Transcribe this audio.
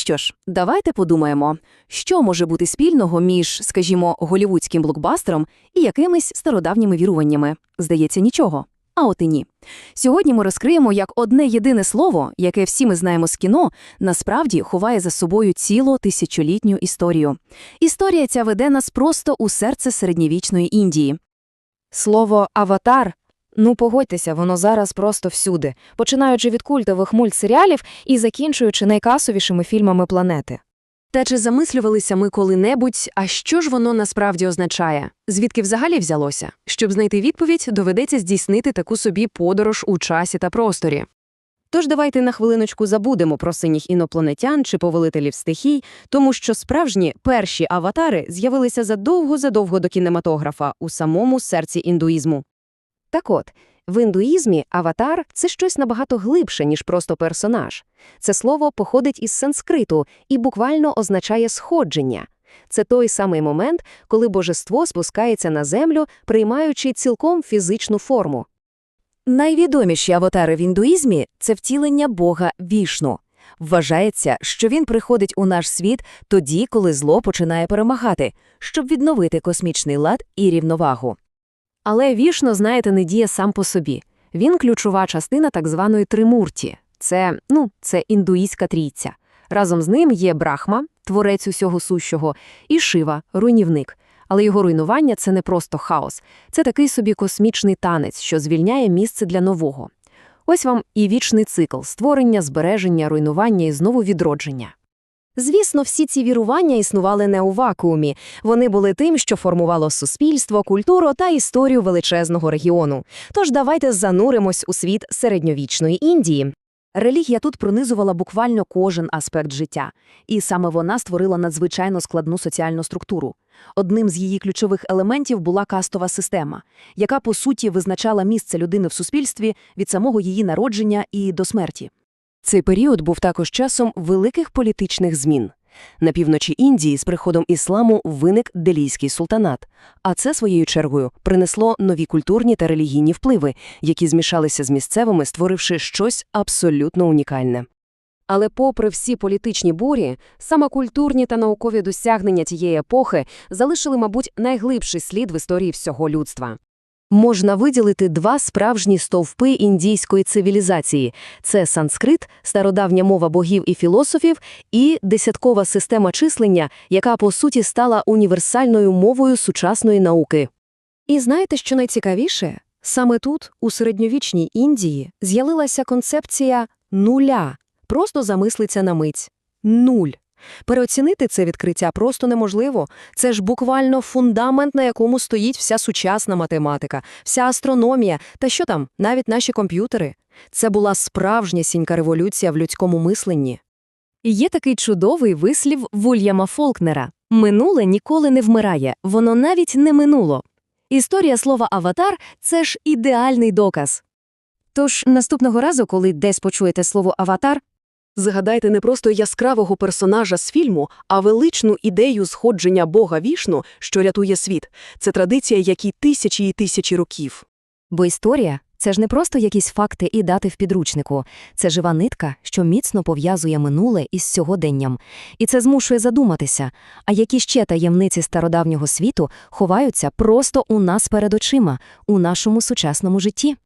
що ж, давайте подумаємо, що може бути спільного між, скажімо, голівудським блокбастером і якимись стародавніми віруваннями. Здається, нічого. А от і ні. Сьогодні ми розкриємо, як одне єдине слово, яке всі ми знаємо з кіно, насправді ховає за собою цілу тисячолітню історію. Історія ця веде нас просто у серце середньовічної Індії. Слово аватар. Ну, погодьтеся, воно зараз просто всюди, починаючи від культових мультсеріалів і закінчуючи найкасовішими фільмами планети. Та чи замислювалися ми коли-небудь, а що ж воно насправді означає? Звідки взагалі взялося? Щоб знайти відповідь, доведеться здійснити таку собі подорож у часі та просторі. Тож давайте на хвилиночку забудемо про синіх інопланетян чи повелителів стихій, тому що справжні перші аватари з'явилися задовго-задовго до кінематографа у самому серці індуїзму. Так от, в індуїзмі аватар це щось набагато глибше, ніж просто персонаж. Це слово походить із санскриту і буквально означає сходження. Це той самий момент, коли божество спускається на землю, приймаючи цілком фізичну форму. Найвідоміші аватари в індуїзмі – це втілення бога Вішну. Вважається, що він приходить у наш світ тоді, коли зло починає перемагати, щоб відновити космічний лад і рівновагу. Але вішно, знаєте, не діє сам по собі. Він ключова частина так званої тримурті. Це, ну, це індуїзька трійця. Разом з ним є Брахма, творець усього сущого, і Шива, руйнівник. Але його руйнування це не просто хаос, це такий собі космічний танець, що звільняє місце для нового. Ось вам і вічний цикл створення, збереження, руйнування і знову відродження. Звісно, всі ці вірування існували не у вакуумі. Вони були тим, що формувало суспільство, культуру та історію величезного регіону. Тож давайте зануримось у світ середньовічної Індії. Релігія тут пронизувала буквально кожен аспект життя, і саме вона створила надзвичайно складну соціальну структуру. Одним з її ключових елементів була кастова система, яка, по суті, визначала місце людини в суспільстві від самого її народження і до смерті. Цей період був також часом великих політичних змін. На півночі Індії з приходом ісламу виник Делійський султанат, а це, своєю чергою, принесло нові культурні та релігійні впливи, які змішалися з місцевими, створивши щось абсолютно унікальне. Але попри всі політичні бурі, саме культурні та наукові досягнення тієї епохи залишили, мабуть, найглибший слід в історії всього людства. Можна виділити два справжні стовпи індійської цивілізації – це санскрит, стародавня мова богів і філософів, і десяткова система числення, яка, по суті, стала універсальною мовою сучасної науки. І знаєте, що найцікавіше? Саме тут, у середньовічній Індії, з'явилася концепція нуля. Просто замислиться на мить. Нуль. Переоцінити це відкриття просто неможливо. Це ж буквально фундамент, на якому стоїть вся сучасна математика, вся астрономія та що там, навіть наші комп'ютери. Це була справжня сінька революція в людському мисленні. І Є такий чудовий вислів Вульяма Фолкнера «Минуле ніколи не вмирає, воно навіть не минуло». Історія слова «аватар» – це ж ідеальний доказ. Тож наступного разу, коли десь почуєте слово «аватар», Згадайте не просто яскравого персонажа з фільму, а величну ідею сходження Бога Вішну, що рятує світ. Це традиція, якій тисячі і тисячі років. Бо історія – це ж не просто якісь факти і дати в підручнику. Це жива нитка, що міцно пов'язує минуле із сьогоденням. І це змушує задуматися, а які ще таємниці стародавнього світу ховаються просто у нас перед очима, у нашому сучасному житті.